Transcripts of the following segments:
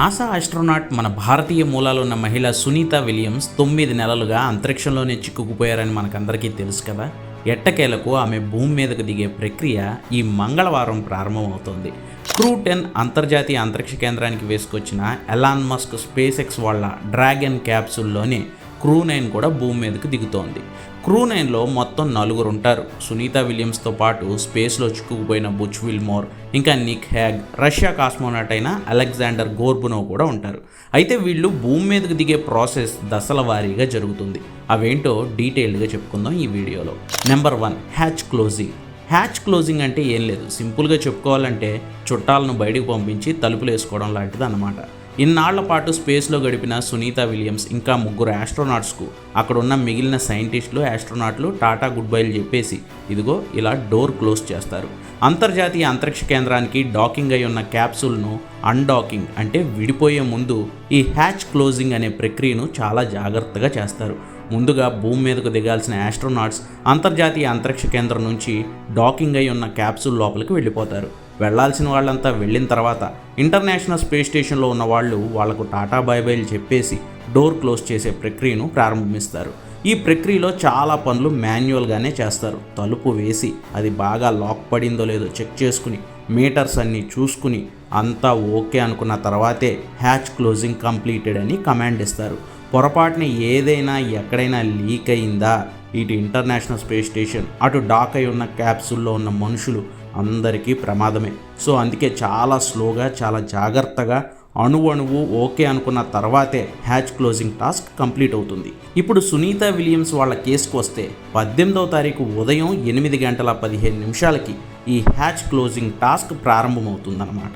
NASA astronaut మన భారతీయ మూలాలు ఉన్న మహిళ సునీత విలియమ్స్ తొమ్మిది నెలలుగా అంతరిక్షంలోనే చిక్కుకుపోయారని మనకందరికీ తెలుసు కదా. ఎట్టకేలకు ఆమె భూమి మీదకు దిగే ప్రక్రియ ఈ మంగళవారం ప్రారంభమవుతోంది. క్రూ టెన్ అంతర్జాతీయ అంతరిక్ష కేంద్రానికి వేసుకొచ్చిన ఎలాన్ మస్క్ స్పేస్ ఎక్స్ వాళ్ళ డ్రాగన్ క్యాప్సూల్లోనే క్రూ నైన్ కూడా భూమి మీదకు దిగుతోంది. క్రూ నైన్లో మొత్తం నలుగురు ఉంటారు సునీత విలియమ్స్తో పాటు స్పేస్లో చిక్కుకుపోయిన బుచ్ విల్మోర్ ఇంకా నిక్ హ్యాగ్ రష్యా కాస్మోనాట్ అయిన అలెగ్జాండర్ గోర్బునో కూడా ఉంటారు. అయితే వీళ్ళు భూమి మీదకు దిగే ప్రాసెస్ దశల వారీగా జరుగుతుంది. అవేంటో డీటెయిల్డ్గా చెప్పుకుందాం ఈ వీడియోలో. Number one hatch closing. Hatch closing అంటే ఏం లేదు. సింపుల్గా చెప్పుకోవాలంటే చుట్టాలను బయటకు పంపించి తలుపులు వేసుకోవడం లాంటిది అన్నమాట ఇన్నాళ్ళ పాటు స్పేస్లో గడిపిన సునీత విలియమ్స్ ఇంకా ముగ్గురు ఆస్ట్రోనాట్స్కు అక్కడున్న మిగిలిన సైంటిస్టులు ఆస్ట్రోనాట్లు టాటా గుడ్ బైలు చెప్పేసి ఇదిగో ఇలా డోర్ క్లోజ్ చేస్తారు. అంతర్జాతీయ అంతరిక్ష కేంద్రానికి డాకింగ్ అయి ఉన్న క్యాప్సూల్ను అన్డాకింగ్ అంటే విడిపోయే ముందు ఈ హ్యాచ్ క్లోజింగ్ అనే ప్రక్రియను చాలా జాగ్రత్తగా చేస్తారు. ముందుగా భూమి మీదకు దిగాల్సిన ఆస్ట్రోనాట్స్ అంతర్జాతీయ అంతరిక్ష కేంద్రం నుంచి డాకింగ్ అయి ఉన్న క్యాప్సూల్ లోపలికి వెళ్ళిపోతారు. వెళ్ళాల్సిన వాళ్ళంతా వెళ్ళిన తర్వాత ఇంటర్నేషనల్ స్పేస్ స్టేషన్లో ఉన్న వాళ్ళు వాళ్ళకు టాటా బై బైలు చెప్పేసి డోర్ క్లోజ్ చేసే ప్రక్రియను ప్రారంభిస్తారు. ఈ ప్రక్రియలో చాలా పనులు మాన్యువల్గానే చేస్తారు. తలుపు వేసి అది బాగా లాక్ పడిందో లేదో చెక్ చేసుకుని మీటర్స్ అన్నీ చూసుకుని అంతా ఓకే అనుకున్న తర్వాతే హ్యాచ్ క్లోజింగ్ కంప్లీటెడ్ అని కమాండ్ ఇస్తారు. పొరపాటున ఏదైనా ఎక్కడైనా లీక్ అయిందా? ఇటు ఇంటర్నేషనల్ స్పేస్ స్టేషన్ అటు డాక్ అయి ఉన్న క్యాప్సూల్లో ఉన్న మనుషులు అందరికీ ప్రమాదమే. సో అందుకే చాలా స్లోగా చాలా జాగ్రత్తగా అణువణువు ఓకే అనుకున్న తర్వాతే హ్యాచ్ క్లోజింగ్ టాస్క్ కంప్లీట్ అవుతుంది. ఇప్పుడు సునీత విలియమ్స్ వాళ్ళ కేసుకు వస్తే పద్దెనిమిదవ తారీఖు ఉదయం ఎనిమిది గంటల పదిహేను నిమిషాలకి ఈ హ్యాచ్ క్లోజింగ్ టాస్క్ ప్రారంభమవుతుందన్నమాట.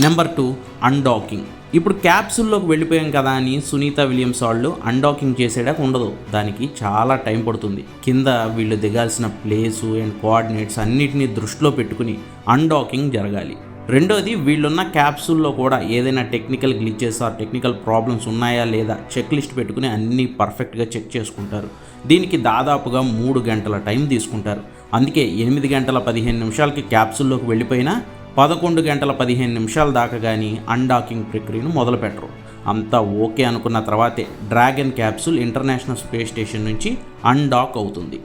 నెంబర్ టూ అన్డాకింగ్ ఇప్పుడు క్యాప్సూల్లోకి వెళ్ళిపోయాం కదా అని సునీత విలియమ్స్ వాళ్ళు అన్డాకింగ్ చేసేడాక ఉండదు. దానికి చాలా టైం పడుతుంది. కింద వీళ్ళు దిగాల్సిన ప్లేసు అండ్ కోఆర్డినేట్స్ అన్నిటినీ దృష్టిలో పెట్టుకుని అన్డాకింగ్ జరగాలి. రెండోది వీళ్ళున్న క్యాప్సూల్లో కూడా ఏదైనా technical glitches or technical problems ఉన్నాయా లేదా చెక్ లిస్ట్ పెట్టుకుని అన్నీ పర్ఫెక్ట్గా చెక్ చేసుకుంటారు. దీనికి దాదాపుగా మూడు గంటల టైం తీసుకుంటారు. అందుకే ఎనిమిది గంటల పదిహేను నిమిషాలకి క్యాప్సూల్లోకి వెళ్ళిపోయినా పదకొండు గంటల పదిహేను నిమిషాల దాకా కానీ అన్డాకింగ్ ప్రక్రియను మొదలుపెట్టరు. అంతా ఓకే అనుకున్న తర్వాతే dragon capsule international space station నుంచి అన్డాక్ అవుతుంది.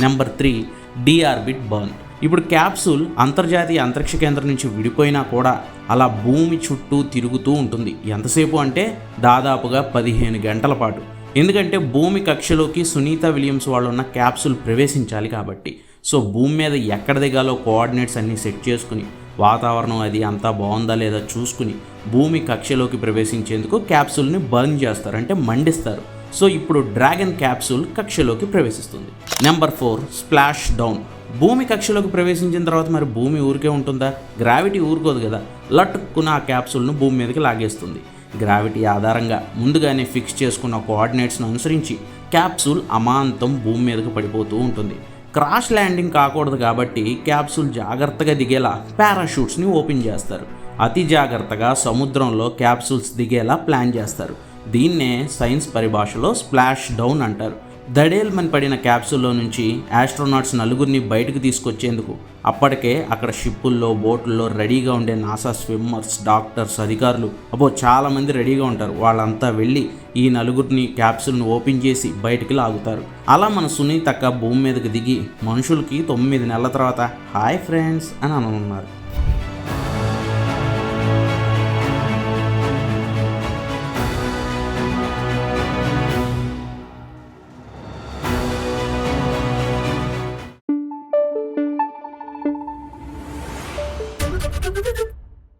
నెంబర్ త్రీ డిఆర్బిట్ బర్న్ ఇప్పుడు క్యాప్సూల్ అంతర్జాతీయ అంతరిక్ష కేంద్రం నుంచి విడిపోయినా కూడా అలా భూమి చుట్టూ తిరుగుతూ ఉంటుంది. ఎంతసేపు అంటే దాదాపుగా పదిహేను గంటల పాటు. ఎందుకంటే భూమి కక్షలోకి సునీత విలియమ్స్ వాళ్ళు ఉన్న క్యాప్సూల్ ప్రవేశించాలి కాబట్టి. సో భూమి మీద ఎక్కడ దిగాలో కోఆర్డినేట్స్ అన్నీ సెట్ చేసుకుని వాతావరణం అది అంతా బాగుందా లేదా చూసుకుని భూమి కక్షలోకి ప్రవేశించేందుకు క్యాప్సూల్ని బర్న్ చేస్తారు అంటే మండిస్తారు. సో ఇప్పుడు డ్రాగన్ క్యాప్సూల్ కక్షలోకి ప్రవేశిస్తుంది. Number four splash down. భూమి కక్షలోకి ప్రవేశించిన తర్వాత మరి భూమి ఊరికే ఉంటుందా? గ్రావిటీ ఊరుకోదు కదా. లట్టుకున్న ఆ క్యాప్సూల్ను భూమి మీదకి లాగేస్తుంది. గ్రావిటీ ఆధారంగా ముందుగానే ఫిక్స్ చేసుకున్న కోఆర్డినేట్స్ను అనుసరించి క్యాప్సూల్ అమాంతం భూమి మీదకి పడిపోతూ ఉంటుంది. క్రాష్ ల్యాండింగ్ కాకూడదు కాబట్టి క్యాప్సూల్ జాగ్రత్తగా దిగేలా పారాషూట్స్ని ఓపెన్ చేస్తారు. అతి జాగ్రత్తగా సముద్రంలో క్యాప్సూల్స్ దిగేలా ప్లాన్ చేస్తారు. దీన్నే సైన్స్ పరిభాషలో స్ప్లాష్ డౌన్ అంటారు. దడేల్మన్ పడిన క్యాప్సూల్లో నుంచి ఆస్ట్రోనాట్స్ నలుగురిని బయటకు తీసుకొచ్చేందుకు అప్పటికే అక్కడ షిప్పుల్లో బోట్ల్లో రెడీగా ఉండే నాసా స్విమ్మర్స్ డాక్టర్స్ అధికారులు అబ్బో చాలామంది రెడీగా ఉంటారు. వాళ్ళంతా వెళ్ళి ఈ నలుగురిని క్యాప్సూల్ని ఓపెన్ చేసి బయటికి లాగుతారు. అలా మన సునీతక్క భూమి మీదకి దిగి మనుషులకి తొమ్మిది నెలల తర్వాత హాయ్ ఫ్రెండ్స్ అని అనున్నారు